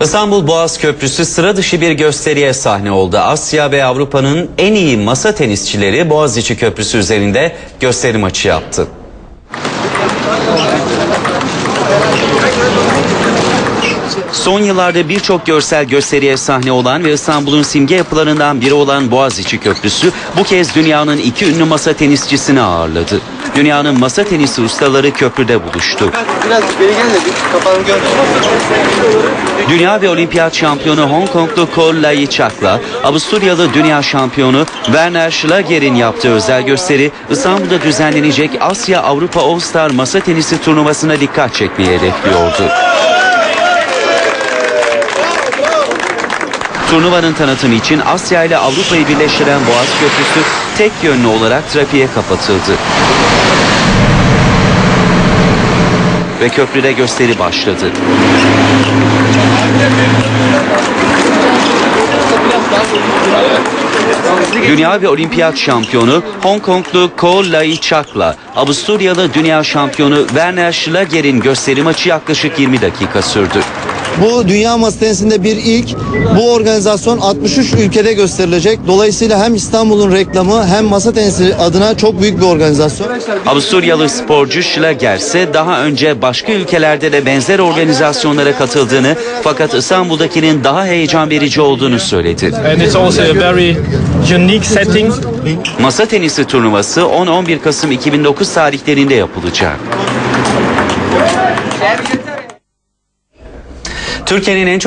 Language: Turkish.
İstanbul Boğaz Köprüsü sıra dışı bir gösteriye sahne oldu. Asya ve Avrupa'nın en iyi masa tenisçileri Boğaziçi Köprüsü üzerinde gösteri maçı yaptı. Son yıllarda birçok görsel gösteriye sahne olan ve İstanbul'un simge yapılarından biri olan Boğaziçi Köprüsü bu kez dünyanın iki ünlü masa tenisçisini ağırladı. Dünyanın masa tenisi ustaları köprüde buluştu. Biraz beri gel de bir kafanı gör. Dünya ve olimpiyat şampiyonu Hong Konglu Cole Lai Chak'la Avusturyalı dünya şampiyonu Werner Schlager'in yaptığı özel gösteri İstanbul'da düzenlenecek Asya Avrupa All Star masa tenisi turnuvasına dikkat çekmeyi hedefliyordu. Turnuvanın tanıtımı için Asya ile Avrupa'yı birleştiren Boğaz Köprüsü tek yönlü olarak trafiğe kapatıldı. Ve köprüde gösteri başladı. Dünya ve olimpiyat şampiyonu Hong Konglu Ko Lai Chak'la Avusturyalı dünya şampiyonu Werner Schlager'in gösteri maçı yaklaşık 20 dakika sürdü. Bu dünya masa tenisinde bir ilk. Bu organizasyon 63 ülkede gösterilecek. Dolayısıyla hem İstanbul'un reklamı hem masa tenisi adına çok büyük bir organizasyon. Avusturyalı sporcu Schlager ise daha önce başka ülkelerde de benzer organizasyonlara katıldığını fakat İstanbul'dakinin daha heyecan verici olduğunu söyledi. Masa tenisi turnuvası 10-11 Kasım 2009 tarihlerinde yapılacak. Türkiye'nin en çok